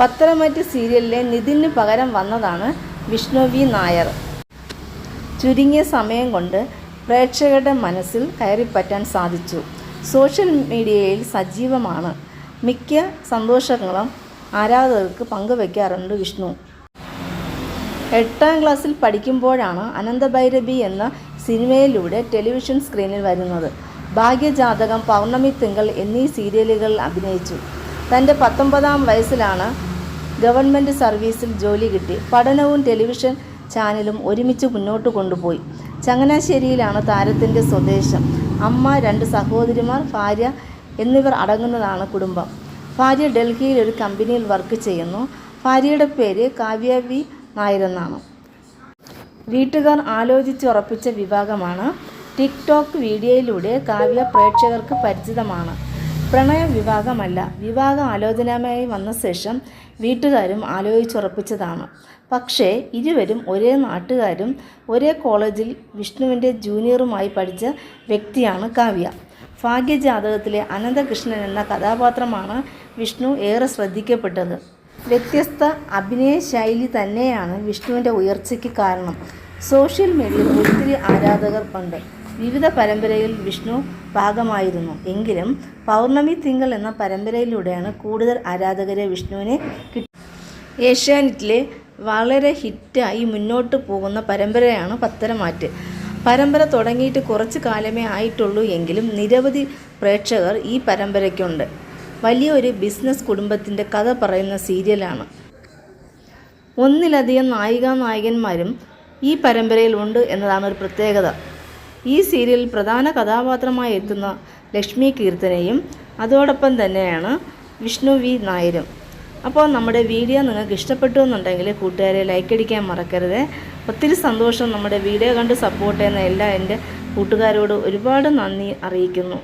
പത്തരമാറ്റ് സീരിയലിലെ നിതിന് പകരം വന്നതാണ് വിഷ്ണു വി. നായർ. ചുരുങ്ങിയ സമയം കൊണ്ട് പ്രേക്ഷകരുടെ മനസ്സിൽ കയറിപ്പറ്റാൻ സാധിച്ചു. സോഷ്യൽ മീഡിയയിൽ സജീവമാണ്. മിക്ക സന്തോഷങ്ങളും ആരാധകർക്ക് പങ്കുവയ്ക്കാറുണ്ട് വിഷ്ണു. എട്ടാം ക്ലാസ്സിൽ പഠിക്കുമ്പോഴാണ് അനന്തഭൈരവി എന്ന സിനിമയിലൂടെ ടെലിവിഷൻ സ്ക്രീനിൽ വരുന്നത്. ഭാഗ്യജാതകം പൗർണമി തിങ്കൾ എന്നീ സീരിയലുകളിൽ അഭിനയിച്ചു. തന്റെ പത്തൊമ്പതാം വയസ്സിലാണ് ഗവൺമെന്റ് സർവീസിൽ ജോലി കിട്ടി. പഠനവും ടെലിവിഷൻ ചാനലും ഒരുമിച്ച് മുന്നോട്ട് കൊണ്ടുപോയി. ചങ്ങനാശ്ശേരിയിലാണ് താരത്തിന്റെ സ്വദേശം. അമ്മ രണ്ട് സഹോദരിമാർ ഭാര്യ എന്നിവർ അടങ്ങുന്നതാണ് കുടുംബം. ഭാര്യ ഡൽഹിയിൽ ഒരു കമ്പനിയിൽ വർക്ക് ചെയ്യുന്നു. ഭാര്യയുടെ പേര് കാവ്യ വി. നായരെന്നാണ്. വീട്ടുകാർ ആലോചിച്ചുറപ്പിച്ച വിഭാഗമാണ്. ടിക്ടോക്ക് വീഡിയോയിലൂടെ കാവ്യ പ്രേക്ഷകർക്ക് പരിചിതമാണ്. പ്രണയ വിവാഹമല്ല വിവാഹ ആലോചനമായി വന്ന ശേഷം വീട്ടുകാരും ആലോചിച്ചുറപ്പിച്ചതാണ്. പക്ഷേ ഇരുവരും ഒരേ നാട്ടുകാരും ഒരേ കോളേജിൽ വിഷ്ണുവിന്റെ ജൂനിയറുമായി പഠിച്ച വ്യക്തിയാണ് കാവ്യ. ഭാഗ്യജാതകത്തിലെ അനന്തകൃഷ്ണൻ എന്ന കഥാപാത്രമാണ് വിഷ്ണു ഏറെ ശ്രദ്ധിക്കപ്പെട്ടത്. വ്യത്യസ്ത അഭിനയ ശൈലി തന്നെയാണ് വിഷ്ണുവിന്റെ ഉയർച്ചയ്ക്ക് കാരണം. സോഷ്യൽ മീഡിയയിൽ ഒത്തിരി ആരാധകർ ഉണ്ട് വിവിധ പരമ്പരയിൽ വിഷ്ണു ഭാഗമായിരുന്നു എങ്കിലും പൗർണമി തിങ്കൾ എന്ന പരമ്പരയിലൂടെയാണ് കൂടുതൽ ആരാധകരെ വിഷ്ണുവിനെ കിട്ടി. ഏഷ്യാനെറ്റിലെ വളരെ ഹിറ്റായി മുന്നോട്ട് പോകുന്ന പരമ്പരയാണ് പത്തരമാറ്റ്. പരമ്പര തുടങ്ങിയിട്ട് കുറച്ച് കാലമേ ആയിട്ടുള്ളൂ എങ്കിലും നിരവധി പ്രേക്ഷകർ ഈ പരമ്പരയ്ക്കുണ്ട്. വലിയൊരു ബിസിനസ് കുടുംബത്തിന്റെ കഥ പറയുന്ന സീരിയലാണ്. ഒന്നിലധികം നായികാ നായകന്മാരും ഈ പരമ്പരയിൽ ഉണ്ട് എന്നതാണ് ഒരു പ്രത്യേകത. ഈ സീരിയലിൽ പ്രധാന കഥാപാത്രമായി എത്തുന്ന ലക്ഷ്മി കീർത്തനയും അതോടൊപ്പം തന്നെയാണ് വിഷ്ണു വി. നായരും. അപ്പോൾ നമ്മുടെ വീഡിയോ നിങ്ങൾക്ക് ഇഷ്ടപ്പെട്ടു എന്നുണ്ടെങ്കിൽ കൂട്ടുകാരെ ലൈക്ക് അടിക്കാൻ മറക്കരുത്. ഒത്തിരി സന്തോഷം നമ്മുടെ വീഡിയോ കണ്ട് സപ്പോർട്ട് ചെയ്യുന്ന എല്ലാ എന്റെ കൂട്ടുകാരോട് ഒരുപാട് നന്ദി അറിയിക്കുന്നു.